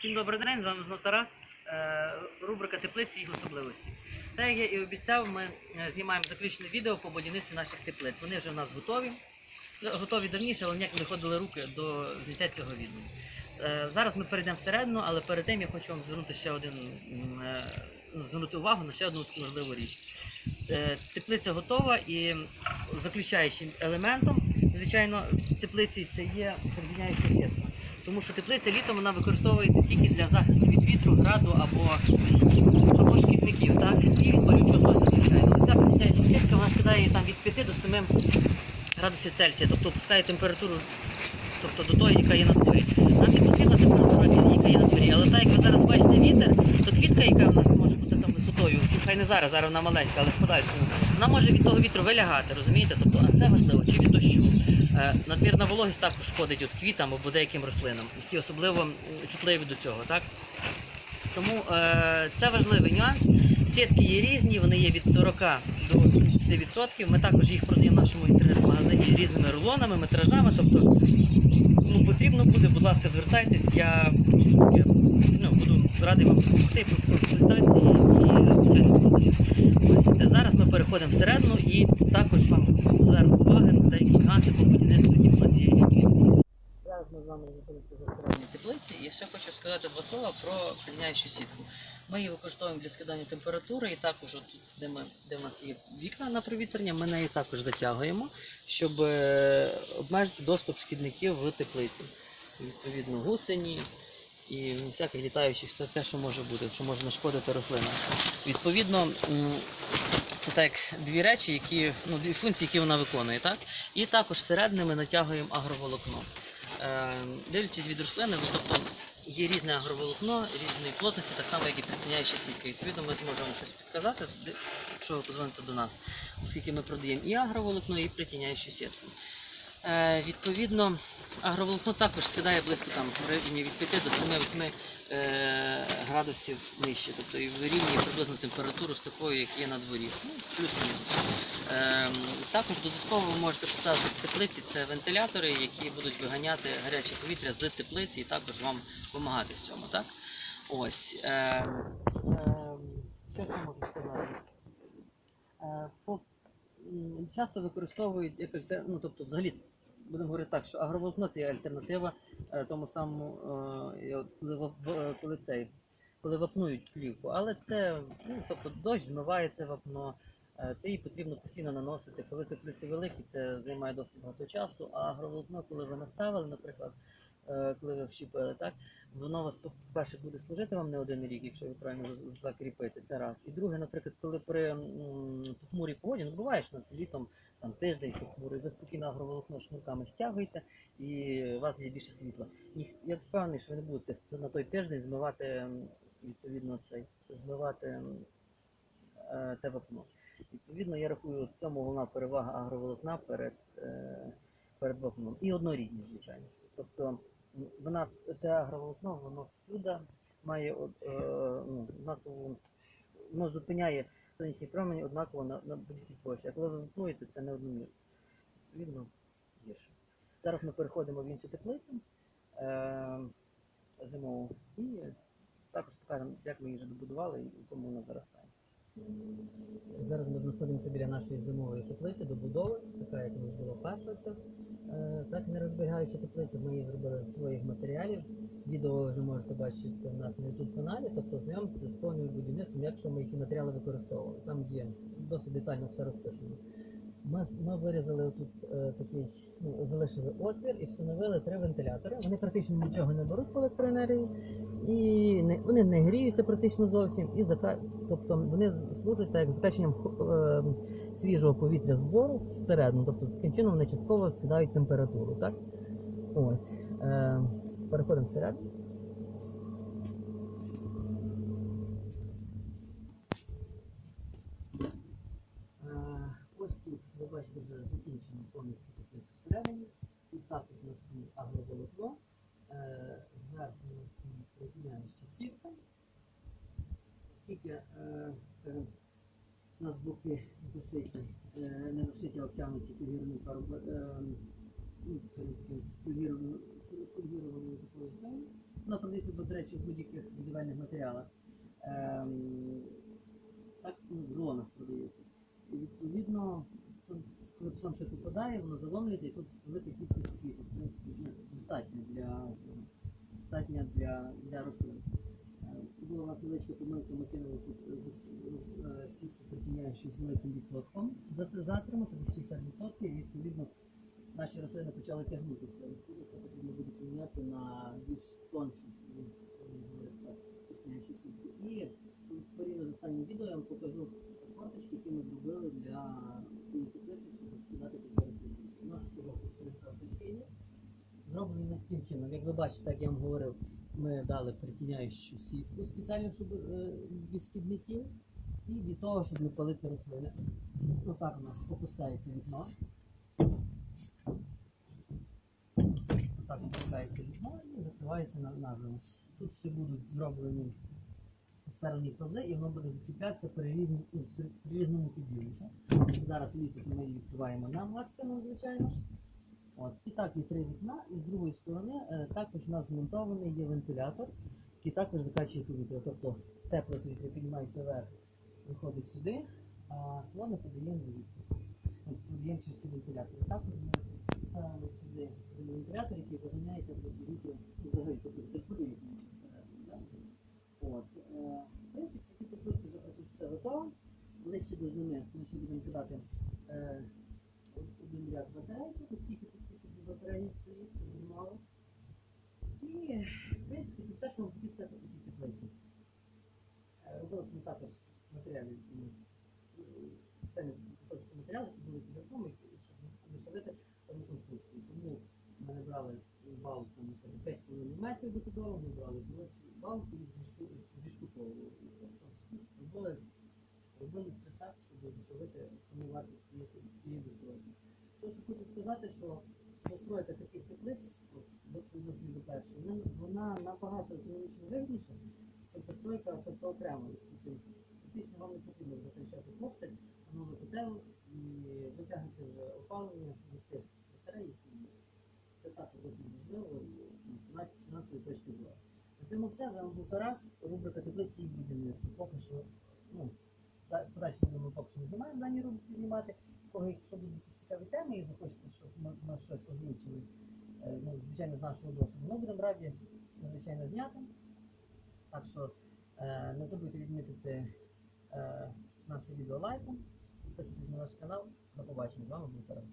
Всім добрий день, з вами знову Тарас. Е, Рубрика теплиці і їх особливості. Так як я і обіцяв, ми е, знімаємо заключне відео по будівництві наших теплиць. Вони вже в нас готові. Готові давніше, але ніяк не виходили руки до зняття цього відео. Е, Зараз ми перейдемо всередину, але перед тим я хочу вам звернути ще один звернути увагу на ще одну таку важливу річ. Теплиця готова і заключаючим елементом, звичайно, в теплиці це є підміняюча сітка. Тому що теплиця літом вона використовується тільки для захисту від вітру, граду або, або шкідників, так? І від палючого сонця, звичайно. Ця підміняюча сітка вона скидає там від 5 до 7 градусів Цельсія, тобто опускає температуру тобто до того, яка є на дворі. Нам не потрібна температура, яка є на дворі. Але так як ви зараз бачите вітер, то квітка, яка в нас може бути там висотою, ну, хай не зараз, зараз вона маленька, але в подальшому, вона може від того вітру вилягати, розумієте? Тобто, а це важливо, чи від дощу. Е, Надмірна вологість також шкодить от квітам або деяким рослинам, які особливо чутливі до цього, так? Тому е, це важливий нюанс. Сітки є різні, вони є від 40 до 80%. Ми також їх продаємо в нашому інтернет-магазині різними рулонами, метражами. Тобто, ну, потрібно буде, будь ласка, звертайтесь. Я, я ну, буду радий вам допомогти по консультації і звичайно зараз ми переходимо всередину і також вам зверну увагу на деякі нюанси по будівництву цієї теплиці. Зараз ми з вами знаходимося в теплиці і ще хочу сказати два слова про пильняючу сітку. Ми її використовуємо для скидання температури і також тут, де, ми, де в нас є вікна на провітряння, ми неї також затягуємо, щоб е, обмежити доступ шкідників в теплиці. Відповідно, гусені і всяких літаючих, те- що може бути, що може нашкодити рослинам. Відповідно, це так дві речі, які, ну, дві функції, які вона виконує. Так? І також всередині ми натягуємо агроволокно. Е, дивлячись від рослини, ну, тобто є різне агроволокно, різної плотності, так само, як і притіняючі сітки. Відповідно, ми зможемо щось підказати, якщо ви позвоните до нас, оскільки ми продаємо і агроволокно, і притіняючу сітку. Е, відповідно, агроволокно також скидає близько там в районі від 5 до 7-8 е, градусів нижче, тобто і вирівнює приблизно температуру з такою, як є на дворі. Ну, плюс-мінус. Ем, також додатково ви можете поставити в теплиці це вентилятори, які будуть виганяти гаряче повітря з теплиці і також вам допомагати в цьому. Так? Ось. Ем, що ще можу сказати? Е, по, часто використовують якось, ну тобто взагалі. Будемо говорити так, що агроволокно є альтернатива е, тому самому, е, коли цей, коли вапнують плівку. Але це, ну, тобто дощ змиває це вапно, Е, Це її потрібно постійно наносити. Коли теплиці великі, це займає досить багато часу, а агроволокно, коли ви наставили, наприклад, е, коли ви вщіпили, так, воно вас по-перше буде служити вам не один рік, якщо ви правильно закріпите, це раз. І друге, наприклад, коли при похмурій погоді, ну буває, що літом там тиждень похмурий, ви спокійно агроволокно шнурками стягуєте і у вас є більше світла. І я впевнений, що ви не будете на той тиждень змивати відповідно цей, те вапно. Відповідно, я рахую, в цьому головна перевага агроволокна перед, е, перед вапном. І однорідність, звичайно. Тобто м, вона, це агроволокно, воно всюди має е, ну, однакову, воно зупиняє сонячні промені однаково на, на будь-якій площі. А коли ви вапнуєте, це не одномірно. Відповідно, гірше. Зараз ми переходимо в іншу теплицю е, зимову і також покажемо, як ми її вже добудували і в якому вона зараз стане. Зараз ми знаходимося біля нашої зимової теплиці добудови, така як у нас була перша. Е, Так не розбігаюча теплиця, ми її зробили з своїх матеріалів. Відео вже можете бачити у нас на YouTube каналі, тобто знайомтеся з повним будівництвом, якщо ми які матеріали використовували. Там є досить детально все розписано. Ми, ми вирізали тут е, такий, ну, залишили отвір і встановили три вентилятори. Вони практично нічого не беруть по електроенергії, і не, вони не гріються практично зовсім, і зака... тобто вони служать так, як закаченням е, свіжого повітря з двору всередину. Тобто таким чином вони частково скидають температуру. Так? Ось. Е, переходимо всередину. Е, Ось тут ви бачите вже закінчено повністю теплицю всередині. Тут також у нас є агроволокно. Е, Зверху у нас є приземляюча сітка. Скільки е, у нас боки е, не зашиті, а обтягнуті фігурною фарбою, е, ну, фігурною- фігурною такою схемою. вона продається, до речі, в будь-яких будівельних матеріалах. Ем, так ну, в рулонах продається. І відповідно, коли сам це попадає, воно заломлюється і тут велика кількість ну, достатньо для, достатньо для, для рослин. Е, Була у нас невеличка помилка, ми кинули тут е, з- е, сітку притіняючи з великим відсотком за- затриму, тобто 60%, і відповідно наші рослини почали тягнутися. Це потрібно буде поміняти на більш тонші так, сітки. І порівняно з останнім відео я вам покажу форточки, які ми зробили для цієї теплиці, щоб сказати температуру. У нас таким чином. Як ви бачите, як я вам говорив, ми дали притіняючу сітку спеціально, щоб е, від шкідників і від того, щоб не палити рослини. Отак у нас опускається вікно. Отак опускається вікно і закривається на наживо. Тут ще будуть зроблені сперені кози, і воно буде закріплятися при різному, різному підйомі. Зараз літо ми її відкриваємо на максимум, звичайно. От. І так є три вікна, і з другої сторони е, також у нас змонтований є вентилятор, який також закачує повітря. Тобто тепле повітря піднімається вверх, виходить сюди, а воно подаємо звідси. Подаємо через вентилятор. Також ми ставимо сюди вентилятор, який виганяє тепле повітря взагалі, тобто температуру От. е, В принципі, ці теплиці вже все готово. Ближче до зими ми ще будемо кидати е, ряд батарей, оскільки дуже мало. І, в принципі, по цій теплиці. Е, Робили ми також матеріали, які спеціальні які були підготовлені, щоб висадити одну конструкцію. Тому ми не брали балку на 5,5 метрів до підору, ми брали балку і зіштуковували. Робили робили це так, щоб зробити саму цієї цієї достройки. То, що хочу сказати, що постройка таких теплиць, вона, набагато економічно вигідніша, ніж постройка тобто окремо. Фактично вам не потрібно затрачати кошти, воно ви готело і витягнути вже опалення від цих батарей. Це також досить важливо і фінансової точки зору. На цьому все, з був Тарас, рубрика теплиці і будівництво. Поки що, ну, подальше ми поки що не знімаємо дані рубрики знімати. Кого, якщо будуть цікаві теми і ви хочете, щоб ми, ми щось озвучили, е, ну, звичайно, з нашого досвіду, ми будемо раді, звичайно, зняти. Так що е, не забудьте відмітити е, наше відео лайком, підписуйтесь на наш канал. До побачення. З вами був Тарас.